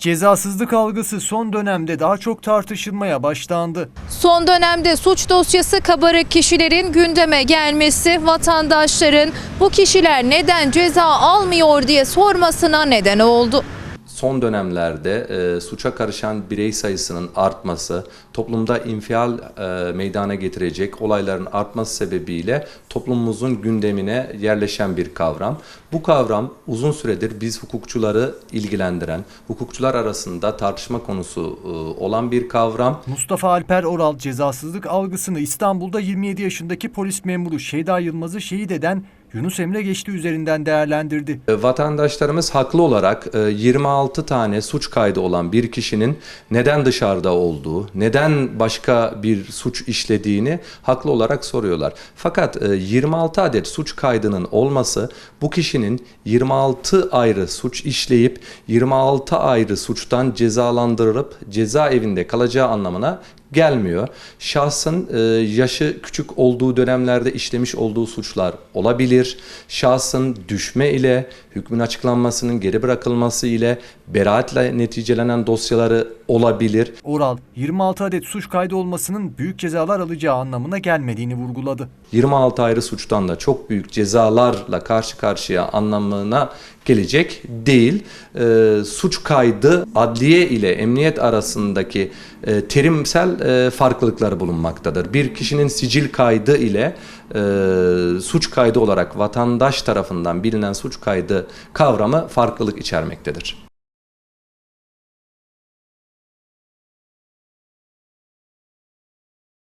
Cezasızlık algısı son dönemde daha çok tartışılmaya başlandı. Son dönemde suç dosyası kabarık kişilerin gündeme gelmesi vatandaşların bu kişiler neden ceza almıyor diye sormasına neden oldu. Son dönemlerde e, suça karışan birey sayısının artması, toplumda infial e, meydana getirecek olayların artması sebebiyle toplumumuzun gündemine yerleşen bir kavram. Bu kavram uzun süredir biz hukukçuları ilgilendiren, hukukçular arasında tartışma konusu e, olan bir kavram. Mustafa Alper Oral cezasızlık algısını İstanbul'da 27 yaşındaki polis memuru Şeyda Yılmaz'ı şehit eden Yunus Emre Geçti üzerinden değerlendirdi. E, Vatandaşlarımız haklı olarak e, 26 tane suç kaydı olan bir kişinin neden dışarıda olduğu, neden başka bir suç işlediğini haklı olarak soruyorlar. Fakat e, 26 adet suç kaydının olması bu kişinin 26 ayrı suç işleyip 26 ayrı suçtan cezalandırılıp cezaevinde kalacağı anlamına gelmiyor. Şahsın e, yaşı küçük olduğu dönemlerde işlemiş olduğu suçlar olabilir. Şahsın düşme ile hükmün açıklanmasının geri bırakılması ile beraatle neticelenen dosyaları olabilir. Oral 26 adet suç kaydı olmasının büyük cezalar alacağı anlamına gelmediğini vurguladı. 26 ayrı suçtan da çok büyük cezalarla karşı karşıya anlamına gelecek değil. Ee, suç kaydı adliye ile emniyet arasındaki e, terimsel e, farklılıkları bulunmaktadır. Bir kişinin sicil kaydı ile e, suç kaydı olarak vatandaş tarafından bilinen suç kaydı kavramı farklılık içermektedir.